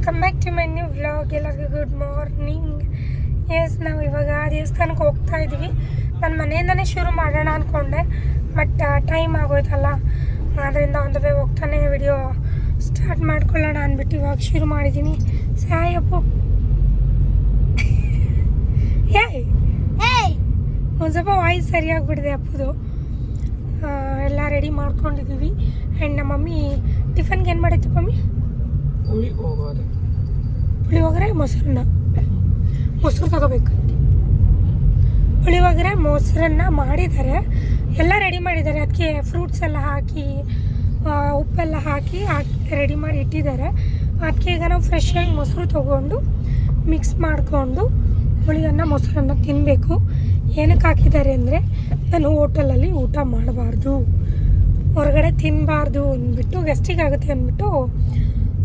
Welcome back to my new vlog ಎಲ್ಲರಿಗೂ good morning yes ನಾವು ಇವಾಗ ದೇವಸ್ಥಾನಕ್ಕೆ ಹೋಗ್ತಾ ಇದ್ದೀವಿ. ನನ್ನ ಮನೆಯಿಂದನೇ ಶುರು ಮಾಡೋಣ ಅಂದ್ಕೊಂಡೆ ಬಟ್ ಟೈಮ್ ಆಗೋಯ್ತಲ್ಲ. ಅದರಿಂದ ಒಂದು ವೇ ಹೋಗ್ತಾನೆ ವಿಡಿಯೋ ಸ್ಟಾರ್ಟ್ ಮಾಡ್ಕೊಳ್ಳೋಣ ಅಂದ್ಬಿಟ್ಟು ಇವಾಗ ಶುರು ಮಾಡಿದ್ದೀನಿ ಸಾಯಪ್ಪು. ಏಯ್ ಒಂದು ಸ್ವಲ್ಪ ವಾಯ್ಸ್ ಸರಿಯಾಗಿಬಿಡಿದೆ ಅಪ್ಪದು. ಎಲ್ಲ ರೆಡಿ ಮಾಡ್ಕೊಂಡಿದ್ದೀವಿ. ಆ್ಯಂಡ್ ನಮ್ಮ ಮಮ್ಮಿ ಟಿಫನ್ಗೆ ಏನು ಮಾಡಿತ್ತು ಮಮ್ಮಿ? ಹೋಗೋದೆ ಪುಳಿಯೋಗರೆ ಮೊಸರನ್ನ. ಮೊಸರು ತಗೋಬೇಕು. ಪುಳಿಯೋಗರೆ ಮೊಸರನ್ನ ಮಾಡಿದ್ದಾರೆ ಎಲ್ಲ ರೆಡಿ ಮಾಡಿದ್ದಾರೆ. ಅದಕ್ಕೆ ಫ್ರೂಟ್ಸ್ ಎಲ್ಲ ಹಾಕಿ ಉಪ್ಪೆಲ್ಲ ಹಾಕಿ ಹಾಕಿ ರೆಡಿ ಮಾಡಿ ಇಟ್ಟಿದ್ದಾರೆ. ಅದಕ್ಕೆ ಈಗ ನಾವು ಫ್ರೆಶ್ ಆಗಿ ಮೊಸರು ತೊಗೊಂಡು ಮಿಕ್ಸ್ ಮಾಡಿಕೊಂಡು ಹುಳಿಯನ್ನ ಮೊಸರನ್ನು ತಿನ್ನಬೇಕು ಏನಕ್ಕೆ ಹಾಕಿದ್ದಾರೆ ಅಂದರೆ ನಾನು ಹೋಟೆಲಲ್ಲಿ ಊಟ ಮಾಡಬಾರ್ದು. ಹೊರಗಡೆ ತಿನ್ನಬಾರ್ದು ಅಂದ್ಬಿಟ್ಟು ಗೆಸ್ಟಿಗೆ ಆಗುತ್ತೆ ಅಂದ್ಬಿಟ್ಟು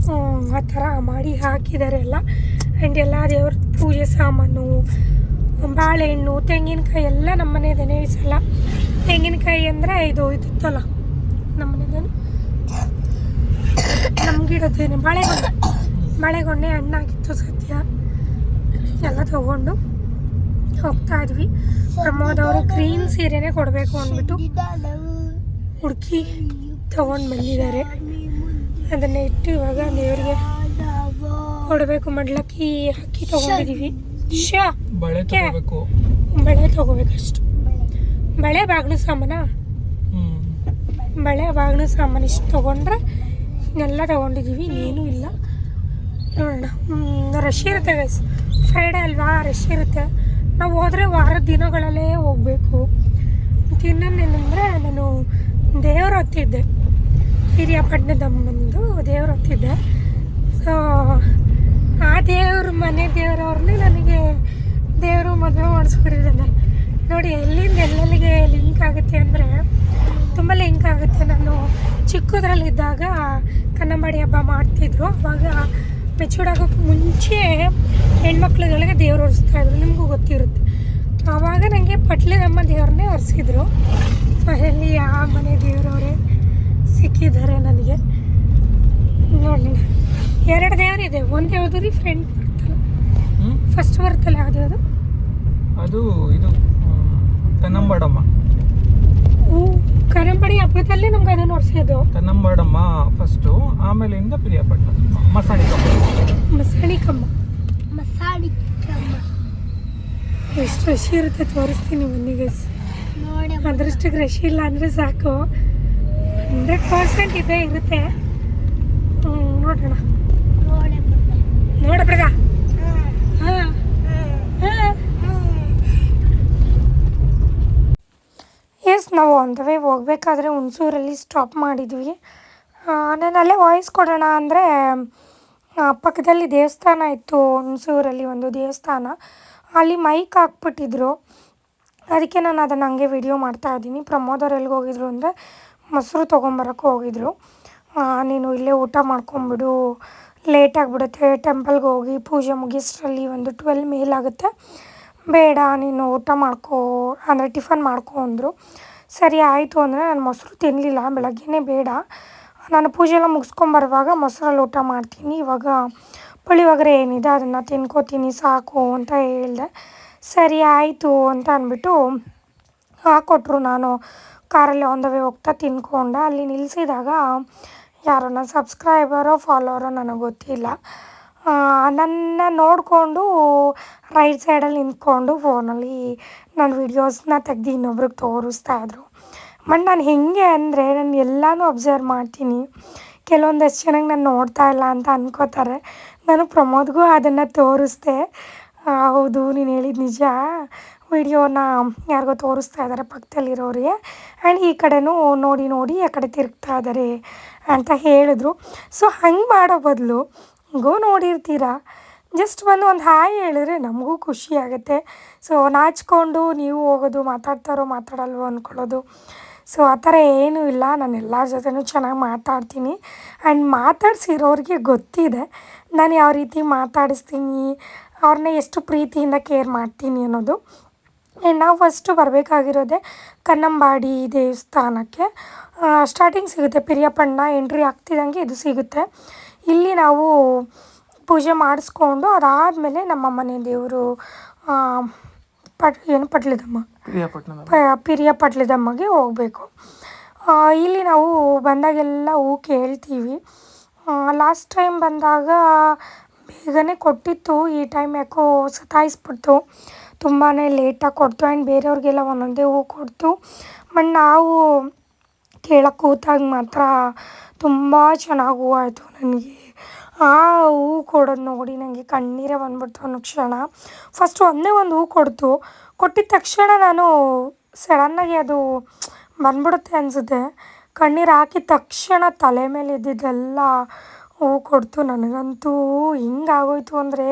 ಆ ಥರ ಮಾಡಿ ಹಾಕಿದ್ದಾರೆ ಎಲ್ಲ ಆ್ಯಂಡ್ ಎಲ್ಲ ದೇವ್ರ ಪೂಜೆ ಸಾಮಾನು ಬಾಳೆಹಣ್ಣು ತೆಂಗಿನಕಾಯಿ ಎಲ್ಲ ನಮ್ಮನೆ ಈ ಸಲ ತೆಂಗಿನಕಾಯಿ ಅಂದರೆ ಇದು ಇದಿತ್ತಲ್ಲ ನಮ್ಮ ಮನೆದೇನು ನಮ್ಮ ಬಾಳೆಗೊಂಡೆ. ಬಾಳೆಗೊನೆ ಬಾಳೆಗೊನೆ ಹಣ್ಣಾಗಿತ್ತು ಸದ್ಯ. ಎಲ್ಲ ತಗೊಂಡು ಹೋಗ್ತಾ ಇದ್ವಿ. ಪ್ರಮೋದ್ ಅವರು ಗ್ರೀನ್ ಸೀರೆನೇ ಕೊಡಬೇಕು ಅಂದ್ಬಿಟ್ಟು ಹುಡುಕಿ ತಗೊಂಡು ಬಂದಿದ್ದಾರೆ. ಅದನ್ನ ಇಟ್ಟು ಇವಾಗ ದೇವರಿಗೆ ಕೊಡಬೇಕು. ಮಡ್ಲಕ್ಕಿ ಅಕ್ಕಿ ತಗೊಂಡಿದೀವಿ ಶಾ ಬಳೆ ತಗೋಬೇಕಷ್ಟು. ಬಳೆ ಬಾಗ್ಲು ಸಾಮಾನ? ಬಳೆ ಬಾಗ್ಲು ಸಾಮಾನು ಇಷ್ಟು ತಗೊಂಡ್ರೆ ಇನ್ನೆಲ್ಲ ತಗೊಂಡಿದ್ದೀವಿ. ಇನ್ನೇನು ಇಲ್ಲ. ನೋಡೋಣ. ರಶ್ ಇರುತ್ತೆ ಗೈಸ್ ಫ್ರೈಡೇ ಅಲ್ವಾ? ರಶ್ ಇರುತ್ತೆ. ನಾವು ಹೋದರೆ ವಾರದ ದಿನಗಳಲ್ಲೇ ಹೋಗಬೇಕು. ಇನ್ನೊಂದೇನೆಂದರೆ ನಾನು ದೇವ್ರ ಹೊತ್ತಿದ್ದೆ ಹಿರಿಯಪಟ್ಟಣದಮ್ಮಂದು ದೇವ್ರ ಹೊತ್ತಿದ್ದೆ ಸೊ ಆ ದೇವ್ರ ಮನೆ ದೇವ್ರವ್ರನ್ನೇ ನನಗೆ ದೇವರು ಮದುವೆ ಮಾಡಿಸ್ಬಿಟ್ಟಿದ್ದಾನೆ ನೋಡಿ, ಎಲ್ಲಿಂದ ಎಲ್ಲೆಲ್ಲಿಗೆ ಲಿಂಕ್ ಆಗುತ್ತೆ ಅಂದರೆ, ತುಂಬ ಲಿಂಕ್ ಆಗುತ್ತೆ. ನಾನು ಚಿಕ್ಕದ್ರಲ್ಲಿದ್ದಾಗ ಕನ್ನಂಬಾಡಿ ಹಬ್ಬ ಮಾಡ್ತಿದ್ರು. ಅವಾಗ ಆಗೋಕ್ಕೆ ಮುಂಚೆ ಹೆಣ್ಮಕ್ಳುಗಳಿಗೆ ದೇವ್ರು ಒರೆಸ್ತಾ ಇದ್ರು. ನಿಮಗೂ ಗೊತ್ತಿರುತ್ತೆ. ಆವಾಗ ನನಗೆ ಪಟ್ಲಿನಮ್ಮ ದೇವ್ರನ್ನೇ ಒರೆಸಿದ್ರು. ಎಲ್ಲಿ ಆ ಮನೆ ದೇವರವರೇ ಸಿಕ್ಕಿದ್ದಾರೆ ನನಗೆ. ನೋಡಿ ಎರಡು ದೇವರಿದೆ ಒಂದು ಯಾವುದು ರೀ? ಫ್ರೆಂಡ್ ಬರ್ತಲ್ಲ. ಫಸ್ಟ್ ಬರ್ತಲ್ಲ ಯಾವ್ದು ಯಾವುದು ಅದು ಇದು ಕನ್ನಂಬಾಡಮ್ಮ ತನ್ನಂಬಾಡಮ್ಮ ಹೂ ಕರಂಬಡಿ ಹಬ್ಬದಲ್ಲಿ ನಮ್ಗೆ ಅದನ್ನು ಒರೆಸೋದು. ತನ್ನಂಬಾಡಮ್ಮ ಫಸ್ಟು ಆಮೇಲಿಂದ ಪ್ರಿಯಪಟ್ಟಣ ಮಸಾಣಿ ಮಸಾಣಿ ಕಮ್ಮ. ಎಷ್ಟು ರಶಿ ಇರುತ್ತೆ ತೋರಿಸ್ತೀನಿ ಮನೆಗೆ ಅದರಷ್ಟಕ್ಕೆ ರಶಿ ಇಲ್ಲ ಅಂದರೆ ಸಾಕು. ಹಂಡ್ರೆಡ್ ಪರ್ಸೆಂಟ್ ಇದೆ ಇರುತ್ತೆ. ನೋಡೋಣ. ನೋಡಬ್ರಗ ಹಾಂ. ಎಸ್ ನಾವು ಆನ್ ವೇ ಹೋಗ್ಬೇಕಾದ್ರೆ ಹುಣಸೂರಲ್ಲಿ ಸ್ಟಾಪ್ ಮಾಡಿದ್ವಿ. ನಾನು ಅಲ್ಲೇ ವಾಯ್ಸ್ ಕೊಡೋಣ ಅಂದರೆ ಪಕ್ಕದಲ್ಲಿ ದೇವಸ್ಥಾನ ಇತ್ತು, ಹುಣಸೂರಲ್ಲಿ ಒಂದು ದೇವಸ್ಥಾನ. ಅಲ್ಲಿ ಮೈಕ್ ಹಾಕ್ಬಿಟ್ಟಿದ್ರು. ಅದಕ್ಕೆ ನಾನು ಅದನ್ನು ಹಂಗೆ ವಿಡಿಯೋ ಮಾಡ್ತಾ ಇದ್ದೀನಿ. ಪ್ರಮೋದ್ ಅವ್ರು ಎಲ್ಲಿಗೆ ಹೋಗಿದ್ರು ಅಂದರೆ ಮೊಸರು ತೊಗೊಂಬರಕ್ಕೆ ಹೋಗಿದ್ರು. ನೀನು ಇಲ್ಲೇ ಊಟ ಮಾಡ್ಕೊಂಬಿಡು. ಲೇಟ್ ಆಗಿಬಿಡುತ್ತೆ. ಟೆಂಪಲ್ಗೆ ಹೋಗಿ ಪೂಜೆ ಮುಗಿಸ್ರಲ್ಲಿ ಒಂದು ಟ್ವೆಲ್ ಮೇಲಾಗುತ್ತೆ ಬೇಡ, ನೀನು ಊಟ ಮಾಡ್ಕೋ, ಅಂದರೆ ಟಿಫನ್ ಮಾಡ್ಕೊ ಅಂದರು. ಸರಿ ಆಯಿತು ಅಂದರೆ ನಾನು ಮೊಸರು ತಿನ್ನಲಿಲ್ಲ ಬೆಳಗ್ಗೆನೇ ಬೇಡ. ನಾನು ಪೂಜೆ ಎಲ್ಲ ಮುಗಿಸ್ಕೊಂಬರುವಾಗ ಮೊಸರಲ್ಲಿ ಊಟ ಮಾಡ್ತೀನಿ. ಇವಾಗ ಪುಳಿಯೋಗರೆ ಏನಿದೆ ಅದನ್ನು ತಿನ್ಕೋತೀನಿ, ಸಾಕು ಅಂತ ಹೇಳಿದೆ. ಸರಿ ಆಯಿತು ಅಂತ ಅಂದ್ಬಿಟ್ಟು ಹಾಕ್ಕೊಟ್ರು ನಾನು. ಕಾರಲ್ಲಿ ಆನ್ ದ ವೇ ಹೋಗ್ತಾ ತಿನ್ಕೊಂಡೆ ಅಲ್ಲಿ ನಿಲ್ಲಿಸಿದಾಗ ಯಾರನ್ನ ಸಬ್ಸ್ಕ್ರೈಬರೋ ಫಾಲೋವರೋ ನನಗೆ ಗೊತ್ತಿಲ್ಲ. ನನ್ನ ನೋಡಿಕೊಂಡು ರೈಟ್ ಸೈಡಲ್ಲಿ ನಿಂತ್ಕೊಂಡು ಫೋನಲ್ಲಿ ನನ್ನ ವೀಡಿಯೋಸ್ನ ತೆಗೆದು ಇನ್ನೊಬ್ರಿಗೆ ತೋರಿಸ್ತಾ ಇದ್ರು. ಬಟ್ ನಾನು ಹೆಂಗೆ ಅಂದರೆ ನಾನು ಎಲ್ಲನೂ ಅಬ್ಸರ್ವ್ ಮಾಡ್ತೀನಿ. ಕೆಲವೊಂದಷ್ಟು ಜನಕ್ಕೆ ನಾನು ನೋಡ್ತಾ ಇಲ್ಲ ಅಂತ ಅನ್ಕೋತಾರೆ. ನಾನು ಪ್ರಮೋದ್ಗೂ ಅದನ್ನು ತೋರಿಸ್ದೆ. ಹೌದು ನೀನು ಹೇಳಿದ ನಿಜ. ವಿಡಿಯೋನ ಯಾರಿಗೋ ತೋರಿಸ್ತಾ ಇದ್ದಾರೆ ಪಕ್ಕದಲ್ಲಿರೋರಿಗೆ. ಆ್ಯಂಡ್ ಈ ಕಡೆನೂ ನೋಡಿ ನೋಡಿ ಆ ಕಡೆ ತಿರುಗ್ತಾ ಇದ್ದಾರೆ ಅಂತ ಹೇಳಿದ್ರು. ಸೊ ಹಂಗೆ ಮಾಡೋ ಬದಲು ಗೋ ನೋಡಿರ್ತೀರ? ಜಸ್ಟ್ ಬಂದು ಒಂದು ಹಾಯ್ ಹೇಳಿದ್ರೆ ನಮಗೂ ಖುಷಿ ಆಗುತ್ತೆ. ಸೊ ನಾಚ್ಕೊಂಡು ನೀವು ಹೋಗೋದು ಮಾತಾಡ್ತಾರೋ ಮಾತಾಡಲ್ವೋ ಅಂದ್ಕೊಳ್ಳೋದು ಸೊ ಆ ಥರ ಏನೂ ಇಲ್ಲ. ನಾನು ಎಲ್ಲರ ಜೊತೆನೂ ಚೆನ್ನಾಗಿ ಮಾತಾಡ್ತೀನಿ. ಆ್ಯಂಡ್ ಮಾತಾಡ್ಸಿರೋರಿಗೆ ಗೊತ್ತಿದೆ. ನಾನು ಯಾವ ರೀತಿ ಮಾತಾಡಿಸ್ತೀನಿ, ಅವ್ರನ್ನ ಎಷ್ಟು ಪ್ರೀತಿಯಿಂದ ಕೇರ್ ಮಾಡ್ತೀನಿ ಅನ್ನೋದು. ನಾವು ಫಸ್ಟು ಬರಬೇಕಾಗಿರೋದೆ ಕನ್ನಂಬಾಡಿ ದೇವಸ್ಥಾನಕ್ಕೆ. ಸ್ಟಾರ್ಟಿಂಗ್ ಸಿಗುತ್ತೆ. ಪಿರಿಯಪ್ಪಣ್ಣ ಎಂಟ್ರಿ ಆಗ್ತಿದ್ದಂಗೆ ಇದು ಸಿಗುತ್ತೆ. ಇಲ್ಲಿ ನಾವು ಪೂಜೆ ಮಾಡಿಸ್ಕೊಂಡು ಅದಾದಮೇಲೆ ನಮ್ಮ ಮನೆ ದೇವರು ಪಟ್ ಏನು ಪಟ್ಲಿದಮ್ಮ? ಪಿರಿಯ ಪಟ್ಲಿದಮ್ಮಗೆ ಹೋಗಬೇಕು. ಇಲ್ಲಿ ನಾವು ಬಂದಾಗೆಲ್ಲ ಹೂ ಕೇಳ್ತೀವಿ. ಲಾಸ್ಟ್ ಟೈಮ್ ಬಂದಾಗ ಬೇಗನೆ ಕೊಟ್ಟಿತ್ತು. ಈ ಟೈಮ್ ಯಾಕೋ ಸತಾಯಿಸ್ಬಿಡ್ತು. ತುಂಬಾ ಲೇಟಾಗಿ ಕೊಡ್ತು. ಆ್ಯಂಡ್ ಬೇರೆಯವ್ರಿಗೆಲ್ಲ ಒಂದೊಂದೇ ಹೂ ಕೊಡ್ತು. ಬಟ್ ನಾವು ಕೇಳೋಕೆ ಕೂತಾಗ ಮಾತ್ರ ತುಂಬ ಚೆನ್ನಾಗಿ ಹೂವು ಆಯಿತು ನನಗೆ. ಆ ಹೂ ಕೊಡೋದು ನೋಡಿ ನನಗೆ ಕಣ್ಣೀರೇ ಬಂದ್ಬಿಡ್ತು ಅನ್ನೋ ಕ್ಷಣ. ಫಸ್ಟ್ ಒಂದೇ ಒಂದು ಹೂ ಕೊಡ್ತು. ಕೊಟ್ಟಿದ ತಕ್ಷಣ ನಾನು ಸಡನ್ನಾಗಿ ಅದು ಬಂದ್ಬಿಡುತ್ತೆ ಅನಿಸುತ್ತೆ. ಕಣ್ಣೀರು ಹಾಕಿದ ತಕ್ಷಣ ತಲೆ ಮೇಲೆ ಇದ್ದಿದ್ದೆಲ್ಲ ಹೂ ಕೊಡ್ತು. ನನಗಂತೂ ಹಿಂಗಾಗೋಯ್ತು ಅಂದರೆ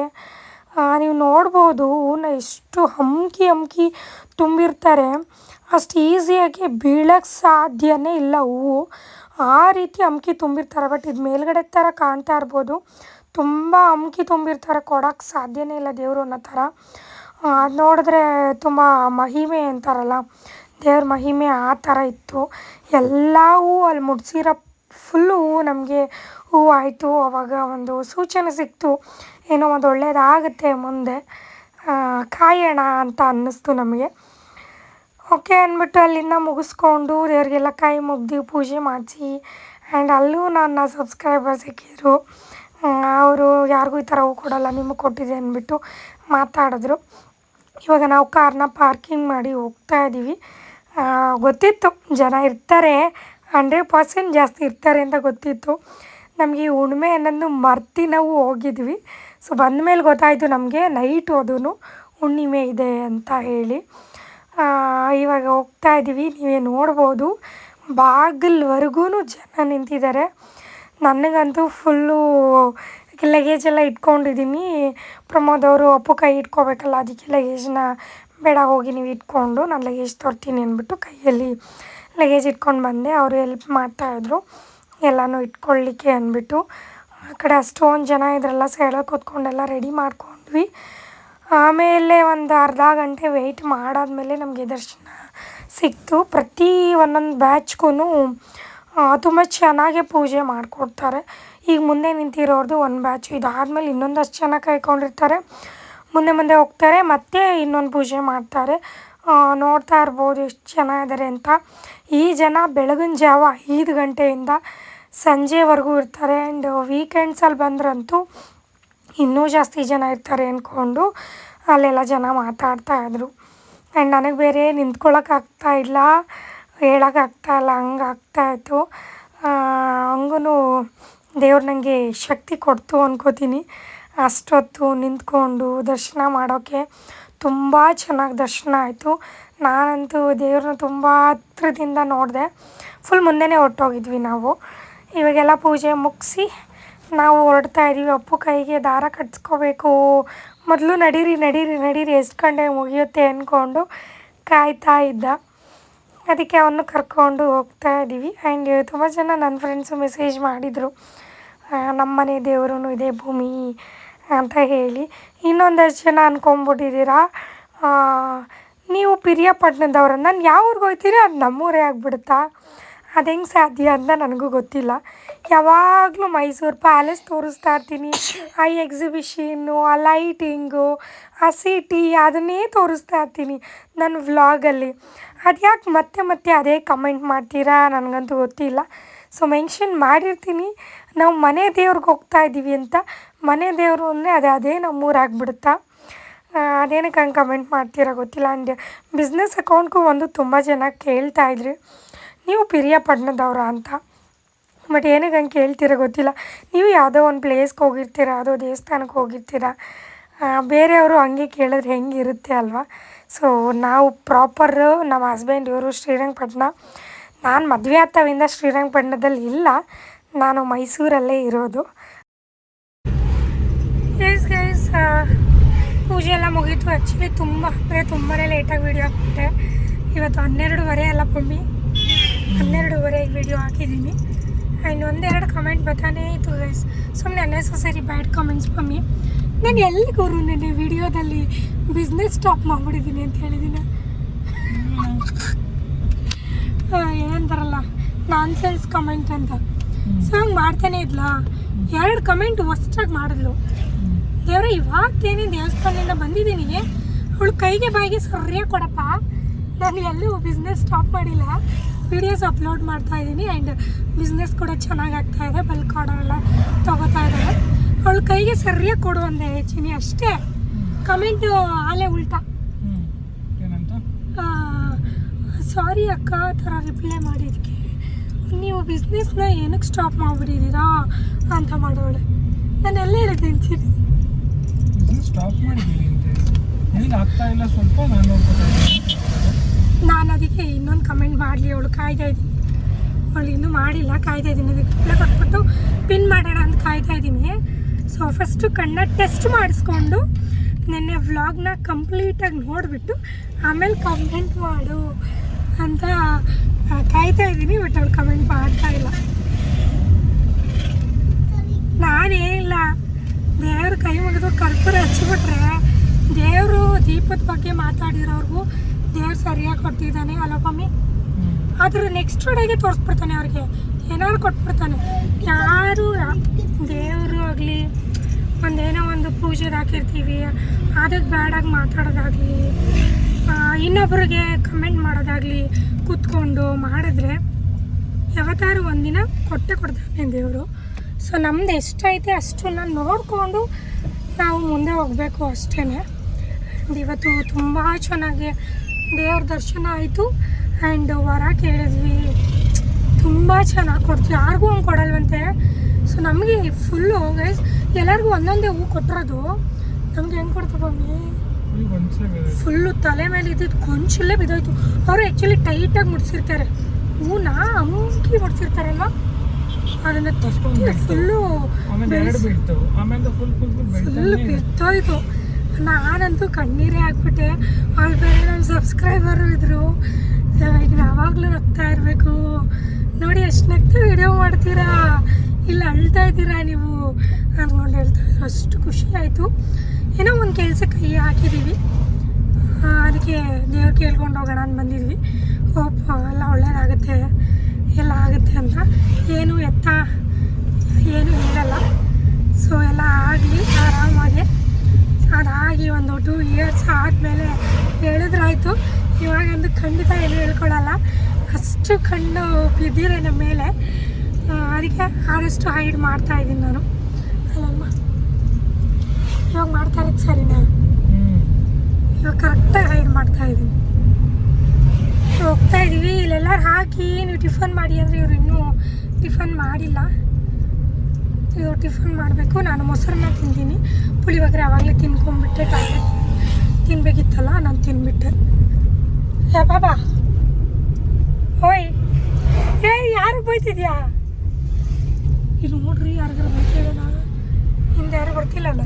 ನೀವು ನೋಡ್ಬೋದು, ಹೂವನ್ನ ಎಷ್ಟು ಹಮ್ಕಿ ಹಮ್ಕಿ ತುಂಬಿರ್ತಾರೆ. ಅಷ್ಟು ಈಸಿಯಾಗಿ ಬೀಳಕ್ಕೆ ಸಾಧ್ಯವೇ ಇಲ್ಲ ಹೂವು. ಆ ರೀತಿ ಅಮ್ಕಿ ತುಂಬಿರ್ತಾರೆ, ಬಟ್ ಇದು ಮೇಲ್ಗಡೆ ಥರ ಕಾಣ್ತಾ ಇರ್ಬೋದು. ತುಂಬ ಅಮ್ಕಿ ತುಂಬಿರ್ತಾರೆ ಕೊಡೋಕ್ಕೆ ಸಾಧ್ಯವೇ ಇಲ್ಲ ದೇವರು ಅನ್ನೋ ಥರ ಅದು ನೋಡಿದ್ರೆ ತುಂಬ ಮಹಿಮೆ ಅಂತಾರಲ್ಲ, ದೇವ್ರ ಮಹಿಮೆ ಆ ಥರ ಇತ್ತು. ಎಲ್ಲ ಹೂವು ಅಲ್ಲಿ ಮುಡ್ಸಿರೋ ಫುಲ್ಲು ಹೂವು ನಮಗೆ ಹೂವು ಆಯಿತು ಆವಾಗ ಒಂದು ಸೂಚನೆ ಸಿಕ್ತು. ಏನೋ ಒಂದು ಒಳ್ಳೆಯದಾಗುತ್ತೆ ಮುಂದೆ ಕಾಯೋಣ ಅಂತ ಅನ್ನಿಸ್ತು ನಮಗೆ. ಓಕೆ ಅಂದ್ಬಿಟ್ಟು ಅಲ್ಲಿಂದ ಮುಗಿಸ್ಕೊಂಡು ದೇವ್ರಿಗೆಲ್ಲ ಕೈ ಮುಗ್ದು ಪೂಜೆ ಮಾಡಿಸಿ ಆ್ಯಂಡ್ ಅಲ್ಲೂ ನನ್ನ ಸಬ್ಸ್ಕ್ರೈಬರ್ ಸಿಕ್ಕಿದ್ರು. ಅವರು ಯಾರಿಗೂ ಈ ಥರ ಹೂ ಕೊಡೋಲ್ಲ, ನಿಮಗೆ ಕೊಟ್ಟಿದೆ ಅಂದ್ಬಿಟ್ಟು ಮಾತಾಡಿದ್ರು. ಇವಾಗ ನಾವು ಕಾರ್ನ ಪಾರ್ಕಿಂಗ್ ಮಾಡಿ ಹೋಗ್ತಾ ಇದ್ದೀವಿ. ಗೊತ್ತಿತ್ತು, ಜನ ಇರ್ತಾರೆ, ಹಂಡ್ರೆಡ್ ಪರ್ಸೆಂಟ್ ಜಾಸ್ತಿ ಇರ್ತಾರೆ ಅಂತ ಗೊತ್ತಿತ್ತು. ನಮಗೆ ಈ ಹುಣ್ಮೆ ಅನ್ನೋದು ಮರ್ತಿ ನಾವು ಹೋಗಿದ್ವಿ. ಸೊ ಬಂದ ಮೇಲೆ ಗೊತ್ತಾಯಿತು ನಮಗೆ ನೈಟು ಅದೂ ಹುಣ್ಣಿಮೆ ಇದೆ ಅಂತ ಹೇಳಿ. ಇವಾಗ ಹೋಗ್ತಾ ಇದ್ದೀವಿ ನೀವೇ ನೋಡ್ಬೋದು. ಬಾಗಿಲ್ವರೆಗೂ ಜನ ನಿಂತಿದ್ದಾರೆ. ನನಗಂತೂ ಫುಲ್ಲು ಲಗೇಜ್ ಎಲ್ಲ ಇಟ್ಕೊಂಡಿದ್ದೀನಿ ಪ್ರಮೋದ್ ಅವರು ಅಪ್ಪು ಕೈ ಇಟ್ಕೋಬೇಕಲ್ಲ, ಅದಕ್ಕೆ ಲಗೇಜ್ನ ಬೇಡ ಹೋಗಿ ನೀವು ಇಟ್ಕೊಂಡು ನಾನು ಲಗೇಜ್ ತರ್ತೀನಿ ಅಂದ್ಬಿಟ್ಟು ಕೈಯಲ್ಲಿ ಲಗೇಜ್ ಇಟ್ಕೊಂಡು ಬಂದೆ. ಅವರು ಎಲ್ಪ್ ಮಾಡ್ತಾಯಿದ್ರು ಎಲ್ಲನೂ ಇಟ್ಕೊಳ್ಳಿಕ್ಕೆ ಅಂದ್ಬಿಟ್ಟು. ಆ ಕಡೆ ಅಷ್ಟೊಂದು ಜನ ಇದ್ರಲ್ಲ ಸೈಡಲ್ಲಿ ಕೂತ್ಕೊಂಡೆಲ್ಲ ರೆಡಿ ಮಾಡ್ಕೊಂಡ್ವಿ. ಆಮೇಲೆ ಒಂದು ಅರ್ಧ ಗಂಟೆ ವೆಯ್ಟ್ ಮಾಡಾದಮೇಲೆ ನಮಗೆ ದರ್ಶನ ಸಿಕ್ತು. ಪ್ರತಿ ಒಂದೊಂದು ಬ್ಯಾಚ್ಗೂ ತುಂಬ ಚೆನ್ನಾಗೇ ಪೂಜೆ ಮಾಡಿಕೊಡ್ತಾರೆ. ಈಗ ಮುಂದೆ ನಿಂತಿರೋರ್ದು ಒಂದು ಬ್ಯಾಚು ಇದಾದಮೇಲೆ ಇನ್ನೊಂದಷ್ಟು ಜನ ಕಾಯ್ಕೊಂಡಿರ್ತಾರೆ ಮುಂದೆ ಮುಂದೆ ಹೋಗ್ತಾರೆ, ಮತ್ತೆ ಇನ್ನೊಂದು ಪೂಜೆ ಮಾಡ್ತಾರೆ. ನೋಡ್ತಾ ಇರ್ಬೋದು ಎಷ್ಟು ಜನ ಇದ್ದಾರೆ ಅಂತ. ಈ ಜನ ಬೆಳಗಿನ ಜಾವ ಐದು ಗಂಟೆಯಿಂದ ಸಂಜೆವರೆಗೂ ಇರ್ತಾರೆ ಆ್ಯಂಡ್ ವೀಕೆಂಡ್ಸಲ್ಲಿ ಬಂದ್ರಂತೂ ಇನ್ನೂ ಜಾಸ್ತಿ ಜನ ಇರ್ತಾರೆ ಅಂದ್ಕೊಂಡು ಅಲ್ಲೆಲ್ಲ ಜನ ಮಾತಾಡ್ತಾ ಇದ್ದರು ಆ್ಯಂಡ್ ನನಗೆ ಬೇರೆ ನಿಂತ್ಕೊಳ್ಳೋಕ್ಕಾಗ್ತಾ ಇಲ್ಲ ಹೇಳೋಕ್ಕಾಗ್ತಾ ಇಲ್ಲ, ಹಂಗೆ ಆಗ್ತಾಯಿತ್ತು ಹಂಗೂ ದೇವ್ರು ನನಗೆ ಶಕ್ತಿ ಕೊಡ್ತು ಅನ್ಕೋತೀನಿ. ಅಷ್ಟೊತ್ತು ನಿಂತ್ಕೊಂಡು ದರ್ಶನ ಮಾಡೋಕ್ಕೆ ತುಂಬ ಚೆನ್ನಾಗಿ ದರ್ಶನ ಆಯಿತು. ನಾನಂತೂ ದೇವ್ರನ್ನ ತುಂಬ ಹತ್ರದಿಂದ ನೋಡಿದೆ. ಫುಲ್ ಮುಂದೆನೇ ಹೊರಟೋಗಿದ್ವಿ ನಾವು. ಇವಾಗೆಲ್ಲ ಪೂಜೆ ಮುಗಿಸಿ ನಾವು ಹೊರಡ್ತಾ ಇದ್ದೀವಿ ಅಪ್ಪು ಕೈಗೆ ದಾರ ಕಟ್ಸ್ಕೋಬೇಕು. ಮೊದಲು ನಡೀರಿ ನಡೀರಿ ನಡೀರಿ, ಎಷ್ಟು ಗಂಟೆ ಮುಗಿಯುತ್ತೆ ಅಂದ್ಕೊಂಡು ಕಾಯ್ತಾ ಇದ್ದ. ಅದಕ್ಕೆ ಅವನು ಕರ್ಕೊಂಡು ಹೋಗ್ತಾ ಇದ್ದೀವಿ ಆ್ಯಂಡ್ ತುಂಬ ಜನ ನನ್ನ ಫ್ರೆಂಡ್ಸು ಮೆಸೇಜ್ ಮಾಡಿದರು. ನಮ್ಮ ಮನೆ ದೇವರು ಇದೇ ಭೂಮಿ ಅಂತ ಹೇಳಿ. ಇನ್ನೊಂದಷ್ಟು ಜನ ಅಂದ್ಕೊಂಬಿಟ್ಟಿದ್ದೀರಾ ನೀವು ಪಿರಿಯಾಪಟ್ಟಣದವ್ರು ನಾನು ಯಾವ ಊರಿಗೆ ಹೋಗ್ತೀರಿ? ಅದು ನಮ್ಮೂರೇ ಆಗಿಬಿಡುತ್ತಾ? ಅದು ಹೆಂಗೆ ಸಾಧ್ಯ ಅಂತ ನನಗೂ ಗೊತ್ತಿಲ್ಲ. ಯಾವಾಗಲೂ ಮೈಸೂರು ಪ್ಯಾಲೇಸ್ ತೋರಿಸ್ತಾ ಇರ್ತೀನಿ. ಆ ಎಕ್ಸಿಬಿಷನ್ನು ಆ ಲೈಟಿಂಗು ಆ ಸಿಟಿ ಅದನ್ನೇ ತೋರಿಸ್ತಾ ಇರ್ತೀನಿ ನನ್ನ ವ್ಲಾಗಲ್ಲಿ ಅದು ಯಾಕೆ ಮತ್ತೆ ಮತ್ತೆ ಅದೇ ಕಮೆಂಟ್ ಮಾಡ್ತೀರಾ ನನಗಂತೂ ಗೊತ್ತಿಲ್ಲ. ಸೊ ಮೆನ್ಷನ್ ಮಾಡಿರ್ತೀನಿ. ನಾವು ಮನೆ ದೇವ್ರಿಗೆ ಹೋಗ್ತಾ ಇದ್ದೀವಿ ಅಂತ ಮನೆ ದೇವರು ಅಂದರೆ ಅದೇ ಅದೇ ನಮ್ಮೂರಾಗ್ಬಿಡುತ್ತಾ? ಅದೇನಕ್ಕೆ ಹಂಗೆ ಕಮೆಂಟ್ ಮಾಡ್ತೀರಾ ಗೊತ್ತಿಲ್ಲ. ಆ್ಯಂಡ್ ಬಿಸ್ನೆಸ್ ಅಕೌಂಟ್ಗೂ ಒಂದು ತುಂಬ ಜನ ಕೇಳ್ತಾಯಿದ್ರಿ ನೀವು ಪಿರಿಯಾಪಟ್ಟಣದವ್ರ ಅಂತ. ಬಟ್ ಏನಕ್ಕೆ ಹಂಗೆ ಕೇಳ್ತೀರ ಗೊತ್ತಿಲ್ಲ. ನೀವು ಯಾವುದೋ ಒಂದು ಪ್ಲೇಸ್ಗೆ ಹೋಗಿರ್ತೀರ, ಯಾವುದೋ ದೇವಸ್ಥಾನಕ್ಕೆ ಹೋಗಿರ್ತೀರ ಬೇರೆಯವರು ಹಂಗೆ ಕೇಳಿದ್ರೆ ಹೆಂಗೆ ಇರುತ್ತೆ ಅಲ್ವಾ? ಸೊ ನಾವು ಪ್ರಾಪರ್ ನಮ್ಮ ಹಸ್ಬೆಂಡ್ ಇವರು ಶ್ರೀರಂಗಪಟ್ಟಣ. ನಾನು ಮದುವೆ ಆಗ್ತಾವಿಂದ ಶ್ರೀರಂಗಪಟ್ಟಣದಲ್ಲಿ ಇಲ್ಲ. ನಾನು ಮೈಸೂರಲ್ಲೇ ಇರೋದು. ಪೂಜೆ ಎಲ್ಲ ಮುಗೀತು. ಆ್ಯಕ್ಚುಲಿ ತುಂಬ ಅಂದರೆ ತುಂಬಾ ಲೇಟಾಗಿ ವೀಡಿಯೋ ಹಾಕ್ಬಿಟ್ಟೆ. ಇವತ್ತು ಹನ್ನೆರಡುವರೆ ಅಲ್ಲ ಪಮ್ಮಿ ಹನ್ನೆರಡುವರೆಗೆ ವಿಡಿಯೋ ಹಾಕಿದ್ದೀನಿ. ಆ್ಯಂಡ್ ಒಂದೆರಡು ಕಮೆಂಟ್ ಬರ್ತಾನೇ ಇತ್ತು ಗೈಸ್ ಸುಮ್ಮನೆ ಅನ್ನೆಸಸರಿ ಬ್ಯಾಡ್ ಕಮೆಂಟ್ಸ್ ಕಮ್ಮಿ ನಾನು ಎಲ್ಲಿ ಗುರು ನೆನ್ನೆ ವಿಡಿಯೋದಲ್ಲಿ ಬಿಸ್ನೆಸ್ ಸ್ಟಾಪ್ ಮಾಡಿಬಿಟ್ಟಿದ್ದೀನಿ ಅಂತ ಹೇಳಿದ್ದೀನಿ ಏನಂತಾರಲ್ಲ ನಾನ್ ಸೆನ್ಸ್ ಕಮೆಂಟ್ ಅಂತ. ಸೊ ಹಂಗೆ ಮಾಡ್ತಾನೆ ಇದ್ಲಾ? ಎರಡು ಕಮೆಂಟ್ ಹೊಸ್ದಾಗಿ ಮಾಡಿದ್ಲು. ದೇವ್ರ, ಇವಾಗ ಏನೇ ದೇವಸ್ಥಾನದಿಂದ ಬಂದಿದ್ದೀನಿ, ಅವಳು ಕೈಗೆ ಬಾಯಿಗೆ ಸರಿಯಾಗಿ ಕೊಡಪ್ಪ. ನಾನು ಎಲ್ಲೂ ಬಿಸ್ನೆಸ್ ಸ್ಟಾಪ್ ಮಾಡಿಲ್ಲ. ವಿಡಿಯೋಸ್ ಅಪ್ಲೋಡ್ ಮಾಡ್ತಾ ಇದ್ದೀನಿ ಆ್ಯಂಡ್ ಬಿಸ್ನೆಸ್ ಕೂಡ ಚೆನ್ನಾಗಿ ಆಗ್ತಾ ಇದೆ ಬಲ್ಕ್ ಆರ್ಡರ್ ಎಲ್ಲ ತೊಗೋತಾ ಇದ್ದಾರೆ. ಅವಳ ಕೈಗೆ ಸರಿಯಾಗಿ ಕೊಡು ಅಂದೆ ಚಿನಿ ಅಷ್ಟೇ. ಕಮೆಂಟು ಆಲೆ ಉಲ್ಟಾ. ಸಾರಿ ಅಕ್ಕ ಆ ಥರ ರಿಪ್ಲೈ ಮಾಡಿದ್ದಕ್ಕೆ ನೀವು ಬಿಸ್ನೆಸ್ನ ಏನಕ್ಕೆ ಸ್ಟಾಪ್ ಮಾಡಿಬಿಟ್ಟಿದ್ದೀರಾ? ಅಂತ ಮಾಡೋಳೆ ನಾನು ಎಲ್ಲ ಚಿನಿ ಸ್ಟಾಪ್ ಮಾಡಿದ್ದೀನಿ ಆಗ್ತಾ ಇಲ್ಲ ಸ್ವಲ್ಪ ನಾನು ನಾನು ಅದಕ್ಕೆ ಇನ್ನೊಂದು ಕಮೆಂಟ್ ಮಾಡಲಿ. ಅವಳು ಕಾಯ್ತಾ ಇದ್ದೀನಿ. ಅವಳು ಇನ್ನೂ ಮಾಡಿಲ್ಲ, ಕಾಯ್ತಾ ಇದ್ದೀನಿ. ಅದಕ್ಕೆ ಕೂಡ ಕೊಟ್ಬಿಟ್ಟು ಪಿನ್ ಮಾಡೋಣ ಅಂತ ಕಾಯ್ತಾ ಇದ್ದೀನಿ. ಸೊ ಫಸ್ಟು ಕಣ್ಣ ಟೆಸ್ಟ್ ಮಾಡಿಸ್ಕೊಂಡು ನೆನ್ನೆ ವ್ಲಾಗ್ನ ಕಂಪ್ಲೀಟಾಗಿ ನೋಡಿಬಿಟ್ಟು ಆಮೇಲೆ ಕಮೆಂಟ್ ಮಾಡು ಅಂತ ಕಾಯ್ತಾ ಇದ್ದೀನಿ ಬಟ್ ಅವಳು ಕಮೆಂಟ್ ಮಾಡ್ತಾ ಇಲ್ಲ. ನಾನೇನಿಲ್ಲ ದೇವ್ರ ಕೈ ಮುಗಿದು ಕರ್ಪೂರ ಹಚ್ಚಿಬಿಟ್ರೆ ದೇವರು ದೀಪದ ಬಗ್ಗೆ ಮಾತಾಡಿರೋರ್ಗು ದೇವ್ರು ಸರಿಯಾಗಿ ಕೊಟ್ಟಿದ್ದಾನೆ ಅಲ್ಲ ಮಮ್ಮಿ ಆದ್ರೆ ನೆಕ್ಸ್ಟ್ ಡೇಗೆ ತೋರಿಸ್ಬಿಡ್ತಾನೆ ಅವ್ರಿಗೆ. ಏನಾದ್ರು ಕೊಟ್ಬಿಡ್ತಾನೆ. ಯಾರು ದೇವರು ಆಗಲಿ ಒಂದೇನೋ ಒಂದು ಪೂಜೆಗೆ ಹಾಕಿರ್ತೀವಿ ಅದಕ್ಕೆ ಬ್ಯಾಡಾಗಿ ಮಾತಾಡೋದಾಗಲಿ ಇನ್ನೊಬ್ರಿಗೆ ಕಮೆಂಟ್ ಮಾಡೋದಾಗಲಿ ಕೂತ್ಕೊಂಡು ಮಾಡಿದ್ರೆ ಯಾವತ್ತಾರು ಒಂದಿನ ಕೊಟ್ಟೆ ಕೊಡ್ತಾನೆ ದೇವರು. ಸೊ ನಮ್ದು ಎಷ್ಟೈತೆ ಅಷ್ಟನ್ನ ನೋಡಿಕೊಂಡು ನಾವು ಮುಂದೆ ಹೋಗಬೇಕು ಅಷ್ಟೇ ಇವತ್ತು ತುಂಬ ಚೆನ್ನಾಗಿ ದೇವ್ರ ದರ್ಶನ ಆಯಿತು. ಆ್ಯಂಡ್ ವರ ಕೇಳಿದ್ವಿ. ತುಂಬ ಚೆನ್ನಾಗಿ ಕೊಡ್ತೀವಿ. ಯಾರಿಗೂ ಹಂಗೆ ಕೊಡಲ್ವಂತೆ? ಸೊ ನಮಗೆ ಫುಲ್ಲು ಗೈಸ್ ಎಲ್ಲರಿಗೂ ಒಂದೊಂದೇ ಹೂ ಕೊಟ್ಟಿರೋದು. ನಮ್ಗೆ ಹೆಂಗೆ ಕೊಡ್ತು ಮಮ್ಮಿ? ಫುಲ್ಲು ತಲೆ ಮೇಲೆ ಇದ್ದಿದ್ದು ಕೊಂಚಲ್ಲೇ ಬಿದ್ದೋಯ್ತು. ಅವರು ಆ್ಯಕ್ಚುಲಿ ಟೈಟಾಗಿ ಮುಡ್ಸಿರ್ತಾರೆ. ಹೂನ ಅಮುಕಿ ಮುಡಿಸಿರ್ತಾರಲ್ಲ ಅದನ್ನ. ಫುಲ್ಲು ಫುಲ್ ಬಿತ್ತೋಯ್ತು ನಾನಂತೂ ಕಣ್ಣೀರೇ ಹಾಕ್ಬಿಟ್ಟೆ. ಅವ್ರ ಬೇರೆ ನಮ್ಮ ಸಬ್ಸ್ಕ್ರೈಬರು ಇದ್ರು. ಸೊ ಈಗ ಯಾವಾಗಲೂ ನಗ್ತಾ ಇರಬೇಕು. ನೋಡಿ, ಎಷ್ಟು ನಗ್ತಾ ವಿಡಿಯೋ ಮಾಡ್ತೀರಾ? ಇಲ್ಲ, ಅಳ್ತಾ ಇದ್ದೀರಾ ನೀವು? ಅನ್ಕೊಂಡು ಹೇಳ್ತಾ ಇದ್ರು. ಅಷ್ಟು ಖುಷಿ ಆಯಿತು. ಏನೋ ಒಂದು ಕೆಲಸ ಕೈ ಹಾಕಿದ್ದೀವಿ ಅದಕ್ಕೆ ದೇವ್ರು ಕೇಳ್ಕೊಂಡು ಹೋಗೋಣ ಅಂತ ಬಂದಿದ್ವಿ. ಹೋಪ್ ಎಲ್ಲ ಒಳ್ಳೇದಾಗುತ್ತೆ. ಎಲ್ಲ ಆಗುತ್ತೆ ಅಂತ. ಏನು ಎತ್ತ? ಏನು ಹೇಳಲ್ಲ. ಸೊ ಎಲ್ಲ ಆಗಲಿ, ಆರಾಮಾಗಿ. ಅದಾಗಿ ಒಂದು ಟೂ ಇಯರ್ಸ್ ಆದಮೇಲೆ ಹೇಳಿದ್ರಾಯ್ತು. ಇವಾಗಂದು ಖಂಡಿತ ಏನು ಹೇಳ್ಕೊಳಲ್ಲ. ಅಷ್ಟು ಕಣ್ಣು ಬಿದ್ದಿದೆ ನಮ್ಮ ಮೇಲೆ. ಅದಕ್ಕೆ ಆದಷ್ಟು ಹೈಡ್ ಮಾಡ್ತಾ ಇದ್ದೀನಿ ನಾನು. ಅಲ್ಲಮ್ಮ? ಇವಾಗ ಮಾಡ್ತಾ ಇರೋದು ಸರಿನಾ? ಇವಾಗ ಕರೆಕ್ಟಾಗಿ ಹೈಡ್ ಮಾಡ್ತಾ ಇದ್ದೀನಿ. ಹೋಗ್ತಾ ಇದ್ದೀವಿ ಇಲ್ಲೆಲ್ಲರೂ ಹಾಕಿ, ನೀವು ಟಿಫನ್ ಮಾಡಿ ಅಂದರೆ ಇವ್ರು ಇನ್ನೂ ಟಿಫನ್ ಮಾಡಿಲ್ಲ. ಇವ್ರು ಟಿಫನ್ ಮಾಡಬೇಕು. ನಾನು ಮೊಸರನ್ನ ತಿಂತೀನಿ ಪುಳಿಯೋಗರೆ ಆವಾಗಲೇ ತಿನ್ಕೊಂಡ್ಬಿಟ್ಟೆ ಟಾಯ್ಲೆಟ್ ತಿನ್ಬೇಕಿತ್ತಲ್ಲ ನಾನು ತಿನ್ಬಿಟ್ಟೆ. ಯಾ ಬಾಬಾ. ಓಯ್. ಏ ಯಾರು ಬೈತಿದ್ಯಾ? ಇಲ್ಲಿ ನೋಡ್ರಿ ಯಾರಿಗಾರು ನಾನು ಹಿಂದೆ ಯಾರು ಬರ್ತಿಲ್ಲಲ್ಲ?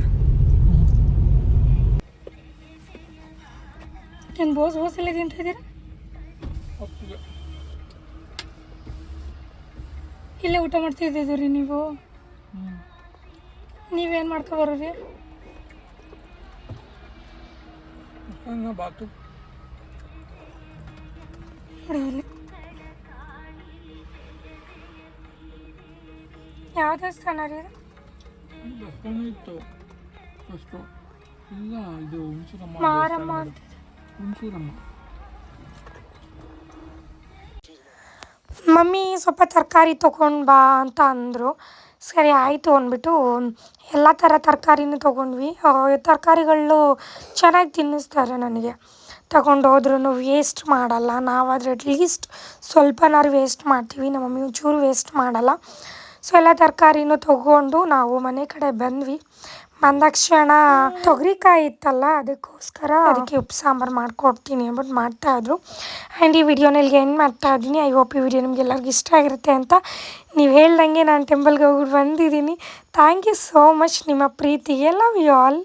ಏನು ಬೋಸ್ ಬೋಸ್ ಎಲ್ಲ ತಿಂತಾ ಇದ್ದೀರಾ? ಇಲ್ಲೇ ಊಟ ಮಾಡ್ತಿದ್ದೀರಿ ನೀವು? ನೀವೇನು ಮಾಡ್ಕೊ ಬರೋದು? ಹಂಗೆ ಬಾತು. ನೋಡಿ ಯಾವ ದೇವಸ್ಥಾನ ರೀ ದೇವಸ್ಥಾನ ಇತ್ತು. ಫಸ್ಟು ಇಲ್ಲ ಇದು ಹುಣಸೂರಮ್ಮ ಮಾರಮ್ಮ ಹುಣಸೂರಮ್ಮ. ಮಮ್ಮಿ ಸ್ವಲ್ಪ ತರಕಾರಿ ತೊಗೊಂಡು ಬಾ ಅಂತ ಅಂದರು. ಸರಿ, ಆಯಿತು ಅಂದ್ಬಿಟ್ಟು ಎಲ್ಲ ಥರ ತರಕಾರಿನೂ ತೊಗೊಂಡ್ವಿ. ತರಕಾರಿಗಳು ಚೆನ್ನಾಗಿ ತಿನ್ನಿಸ್ತಾರೆ ನನಗೆ. ತಗೊಂಡು ಹೋದ್ರೂ ವೇಸ್ಟ್ ಮಾಡಲ್ಲ. ನಾವಾದರೆ ಅಟ್ಲೀಸ್ಟ್ ಸ್ವಲ್ಪನಾರು ವೇಸ್ಟ್ ಮಾಡ್ತೀವಿ. ನಮ್ಮ ಮಮ್ಮಿ ಒಂಚೂರು ವೇಸ್ಟ್ ಮಾಡಲ್ಲ. ಸೊ ಎಲ್ಲ ತರಕಾರಿನೂ ತೊಗೊಂಡು ನಾವು ಮನೆ ಕಡೆ ಬಂದ್ವಿ. ಬಂದಾಕ್ಷಣ ತೊಗರಿಕಾಯಿ ಇತ್ತಲ್ಲ, ಅದಕ್ಕೋಸ್ಕರ ಅದಕ್ಕೆ ಉಪ್ಪು ಸಾಂಬಾರು ಮಾಡ್ಕೊಡ್ತೀನಿ ಅಂದ್ಬಿಟ್ಟು ಮಾಡ್ತಾಯಿದ್ರು ಆ್ಯಂಡ್ ಈ ವಿಡಿಯೋನಲ್ಲಿ ಏನು ಮಾಡ್ತಾ ಇದ್ದೀನಿ. ಐ ಹೋಪ್ ಈ ವಿಡಿಯೋ ನಿಮ್ಗೆ ಎಲ್ಲರಿಗೂ ಇಷ್ಟ ಆಗಿರುತ್ತೆ ಅಂತ ನೀವು ಹೇಳ್ದಂಗೆ ನಾನು ಟೆಂಪಲ್ಗೆ ಹೋಗ್ಬಿಟ್ಟು ಬಂದಿದ್ದೀನಿ. ಥ್ಯಾಂಕ್ ಯು ಸೋ ಮಚ್ ನಿಮ್ಮ ಪ್ರೀತಿಗೆ. Love you all